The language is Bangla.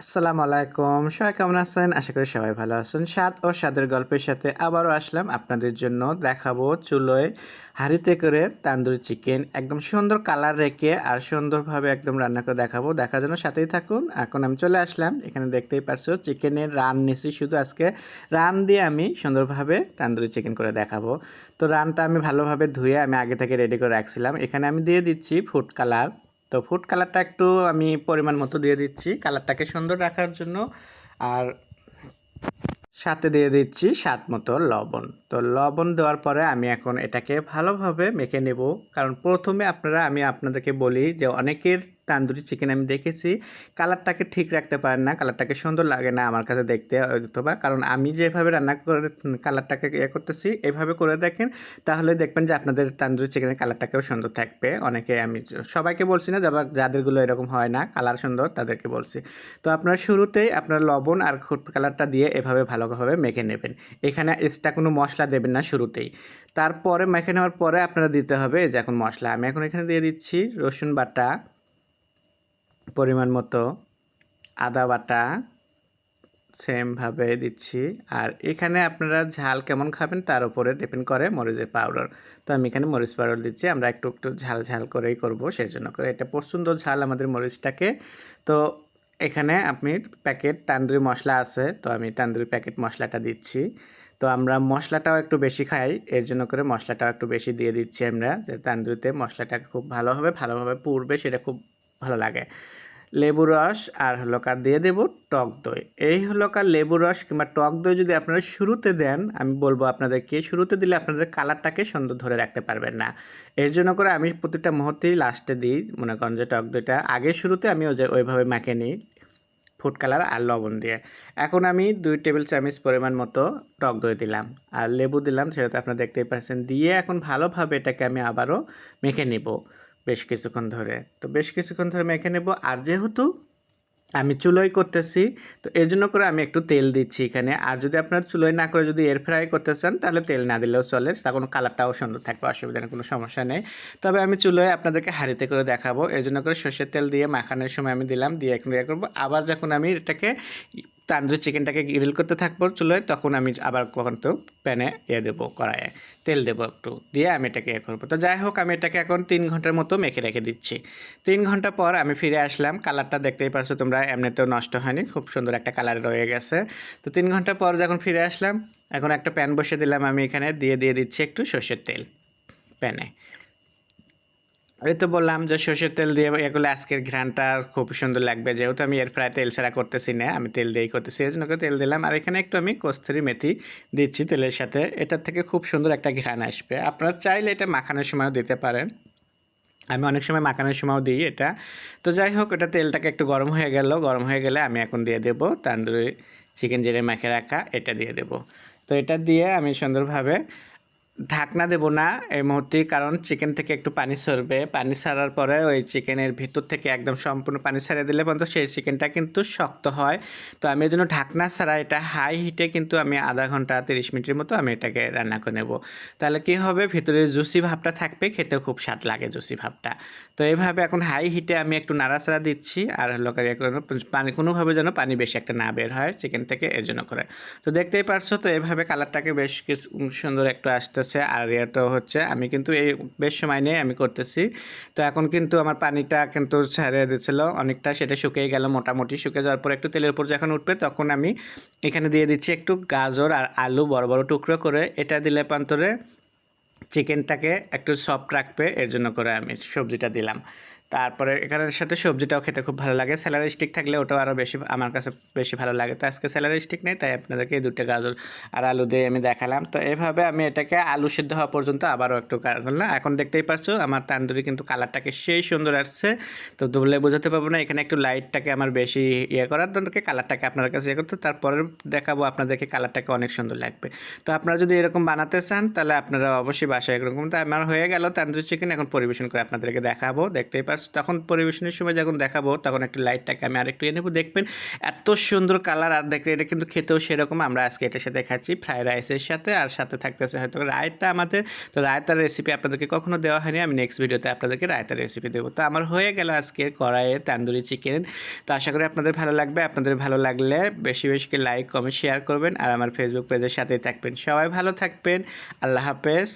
আসসালামু আলাইকুম। সবাই কেমন আছেন? আশা করি সবাই ভালো আছেন। স্বাদ ও স্বাদের গল্পের সাথে আবারও আসলাম আপনাদের জন্য। দেখাবো চুলোয় হাঁড়িতে করে তান্দুরি চিকেন একদম সুন্দর কালার রেখে আর সুন্দরভাবে একদম রান্না করে দেখাবো। দেখার জন্য সাথেই থাকুন। এখন আমি চলে আসলাম। এখানে দেখতেই পারছ চিকেনের রান নিছি। শুধু আজকে রান দিয়ে আমি সুন্দরভাবে তান্দুরি চিকেন করে দেখাবো। তো রানটা আমি ভালোভাবে ধুয়ে আমি আগে থেকে রেডি করে রাখছিলাম। এখানে আমি দিয়ে দিচ্ছি ফুড কালার তো ফুড কালারটা একটু আমি পরিমাণ মতো দিয়ে দিচ্ছি। কালারটাকে সুন্দর রাখার জন্য। আর সাথে দিয়ে দিচ্ছি স্বাদ মতো লবণ। তো লবণ দেওয়ার পরে আমি এখন এটাকে ভালোভাবে মেখে নেব। কারণ প্রথমে আপনারা, আমি আপনাদেরকে বলি যে অনেকের তান্দুরি চিকেন আমি দেখেছি, কালারটাকে ঠিক রাখতে পারেন না, কালারটাকে সুন্দর লাগে না আমার কাছে দেখতে, অথবা কারণ আমি যেভাবে রান্না করে, কালারটাকে ইয়ে করতেছি, এভাবে করে দেখেন, তাহলে দেখবেন যে আপনাদের তান্দুরি চিকেনের কালারটাকেও সুন্দর থাকবে। অনেকে আমি সবাইকে বলছি না যাবার যাদেরগুলো এরকম হয় না, কালার সুন্দর, তাদেরকে বলছি। তো আপনারা শুরুতেই আপনার লবণ আর কালারটা দিয়ে এভাবে ভালোভাবে মেখে নেবেন। এখানে এক্সট্রা কোনো মশলা দেবেন না শুরুতেই। তারপরে মেখে নেওয়ার পরে আপনারা দিতে হবে যে এখন মশলা। আমি এখন এখানে দিয়ে দিচ্ছি রসুন বাটা, পরিমাণ মতো আদা বাটা সেমভাবে দিচ্ছি। আর এখানে আপনারা ঝাল কেমন খাবেন তার উপরে ডিপেন্ড করে মরিচের পাউডার তো আমি এখানে মরিচ পাউডার দিচ্ছি, আমরা একটু একটু ঝাল ঝাল করেই করব সেই জন্য করে। এটা প্রচণ্ড ঝাল আমাদের মরিচটাকে। তো এখানে আপনি প্যাকেট তান্দুরি মশলা আছে, তো আমি তান্দুরি প্যাকেট মশলাটা দিচ্ছি। তো আমরা মশলাটাও একটু বেশি খাই, এর জন্য করে মশলাটাও একটু বেশি দিয়ে দিচ্ছি আমরা, যে তান্দুরিতে মশলাটা খুব ভালোভাবে ভালোভাবে পুড়বে সেটা খুব ভালো লাগে। লেবু রস আর হলো কার দিয়ে দেবো? টক দই। এই হলো কার লেবু রস কিংবা টক দই যদি আপনারা শুরুতে দেন, আমি বলব আপনাদেরকে শুরুতে দিলে আপনাদের কালারটাকে সুন্দর ধরে রাখতে পারবেন না। এর জন্য করে আমি প্রতিটা মুহূর্তেই লাস্টে দিই, মনে করেন যে টক দইটা। আগে শুরুতে আমি ওই যে ওইভাবে মাখে নিই। ফুড কালার আর লবণ দিয়ে। এখন আমি দুই টেবিল চামচ পরিমাণ মতো টক দই দিলাম আর লেবু দিলাম সেটা তো আপনারা দেখতেই পাচ্ছেন। দিয়ে এখন ভালোভাবে এটাকে আমি আবারও মেখে নেব বেশ কিছুক্ষণ ধরে। তো বেশ কিছুক্ষণ ধরে মেখে নেব আর যেহেতু আমি চুলোই করতেছি। তো এর জন্য করে আমি একটু তেল দিচ্ছি এখানে। আর যদি আপনার চুলোই না করে যদি এয়ার ফ্রাই করতে চান, তাহলে তেল না দিলেও চলে। তা কোনো কালারটাও সুন্দর থাকবে, অসুবিধা নেই, কোনো সমস্যা নেই। তবে আমি চুলোয় আপনাদেরকে হাঁড়িতে করে দেখাবো। এর জন্য করে সর্ষের তেল দিয়ে মাখানোর সময় আমি দিলাম, দিয়ে এখন করব। আবার যখন আমি এটাকে তান্দুরি চিকেনটাকে গ্রিল করতে থাকব চুলোয়, তখন আমি আবার কখন তো প্যানে ইয়ে দেবো, কড়াইয়ে তেল দেবো একটু, দিয়ে আমি এটাকে ইয়ে করব। তো যাই হোক, আমি এটাকে এখন তিন ঘণ্টার মতো মেখে রেখে দিচ্ছি। তিন ঘণ্টা পর আমি ফিরে আসলাম, কালারটা দেখতেই পারছ তোমরা, এমনিতেও নষ্ট হয়নি, খুব সুন্দর একটা কালার রয়ে গেছে। তো তিন ঘণ্টা পর যখন ফিরে আসলাম, এখন একটা প্যান বসে দিলাম আমি এখানে, দিয়ে দিয়ে দিচ্ছি একটু সর্ষের তেল প্যানে। এই তো বললাম যে সর্ষের তেল দিয়ে এগুলো আজকের ঘ্রানটা খুব সুন্দর লাগবে। যেহেতু আমি এর প্রায় তেল ছাড়া করতেছি না, আমি তেল দিয়েই করতেছি এই জন্য তেল দিলাম। আর এখানে একটু আমি কস্তুরি মেথি দিচ্ছি তেলের সাথে। এটার থেকে খুব সুন্দর একটা ঘ্রান আসবে। আপনারা চাইলে এটা মাখানোর সময়ও দিতে পারেন। আমি অনেক সময় মাখানোর সময়ও দিই এটা। তো যাই হোক, এটা তেলটাকে একটু গরম হয়ে গেল। গরম হয়ে গেলে আমি এখন দিয়ে দেবো তান্দুরি, চিকেন জিরে মাখে রাখা, এটা দিয়ে দেবো। তো এটা দিয়ে আমি সুন্দরভাবে ঢাকনা দেব না এই মুহূর্তে কারণ চিকেন থেকে একটু পানি সরবে। পানি ছাড়ার পরে ওই চিকেনের ভিতর থেকে একদম সম্পূর্ণ পানি ছাড়িয়ে দিলে পর্যন্ত সেই চিকেনটা কিন্তু শক্ত হয়। তো আমি এই জন্য ঢাকনা ছাড়া এটা হাই হিটে কিন্তু আমি আধা ঘণ্টা তিরিশ মিনিটের মতো আমি এটাকে রান্না করে নেব। তাহলে কি হবে? ভিতরে জুসি ভাবটা থাকবে খেতে খুব স্বাদ লাগে জুসি ভাবটা। তো এইভাবে এখন হাই হিটে আমি একটু নাড়াচাড়া দিচ্ছি, আর হলো পানি, কোনোভাবে যেন পানি বেশি একটা না বের হয় চিকেন থেকে এর জন্য করে। তো দেখতেই পারছ, তো এইভাবে কালারটাকে বেশ সুন্দর একটু আসতেছে আর এটা হচ্ছে, আমি কিন্তু এই বেশ সময় নিয়ে আমি করতেছি। তো এখন কিন্তু আমার পানিটা কিন্তু ছেড়ে দিচ্ছিল অনেকটা সেটা শুকিয়ে গেল, মোটামুটি শুকিয়ে যাওয়ার পর একটু তেলের উপর যখন উঠবে তখন আমি এখানে দিয়ে দিচ্ছি একটু গাজর আর আলু বড় বড় টুকরো করে, এটা দিলে পান্তরে চিকেনটাকে একটু সফট রাখবে, এর জন্য করে আমি সবজিটা দিলাম। তারপরে এখানের সাথে সবজিটাও খেতে খুব ভালো লাগে। স্যালারি স্টিক থাকলে ওটাও আরও বেশি আমার কাছে বেশি ভালো লাগে। তো আজকে স্যালারি স্টিক নেই, তাই আপনাদেরকে এই দুটো গাজর আর আলু দিয়ে আমি দেখালাম। তো এভাবে আমি এটাকে আলু সিদ্ধ হওয়া পর্যন্ত আবারও একটু করলাম এখন দেখতেই পারছ আমার তান্দুরি কিন্তু কালারটাকে সেই সুন্দর আসছে। তো দুবলে বোঝাতে পারব না, এখানে একটু লাইটটাকে আমার বেশি ইয়ে করার জন্য কালারটাকে আপনার কাছে ইয়ে করতে তারপরে দেখাবো আপনাদেরকে কালারটাকে অনেক সুন্দর লাগবে। তো আপনারা যদি এরকম বানাতে চান, তাহলে আপনারা অবশ্যই বাসায় এরকম। তো আমার হয়ে গেল তান্দুরি চিকেন এখন পরিবেশন করে আপনাদেরকে দেখাবো। দেখতেই পারছ ভিউয়ার্স তখন পরিবেশনের সময় যখন দেখাবো, তখন একটু লাইটটাকে আমি আরেকটু এনে নেব। দেখবেন এত সুন্দর কালার আর দেখলে এটা কিন্তু খেতেও সেরকম। আমরা আজকে এটার সাথে খাচ্ছি ফ্রাইড রাইসের সাথে, আর সাথে থাকতেছে হয়তো রায়তা আমাদের। তো রায়তার রেসিপি আপনাদেরকে কখনো দেওয়া হয়নি, আমি নেক্সট ভিডিওতে আপনাদেরকে রায়তার রেসিপি দেবো। তো আমার হয়ে গেল আজকে কড়াইয়ে তান্দুরি চিকেন তো আশা করি আপনাদের ভালো লাগবে। আপনাদের ভালো লাগলে বেশি বেশি লাইক কমেন্ট শেয়ার করবেন। আর আমার ফেসবুক পেজের সাথেই থাকবেন। সবাই ভালো থাকবেন। আল্লাহ হাফেজ।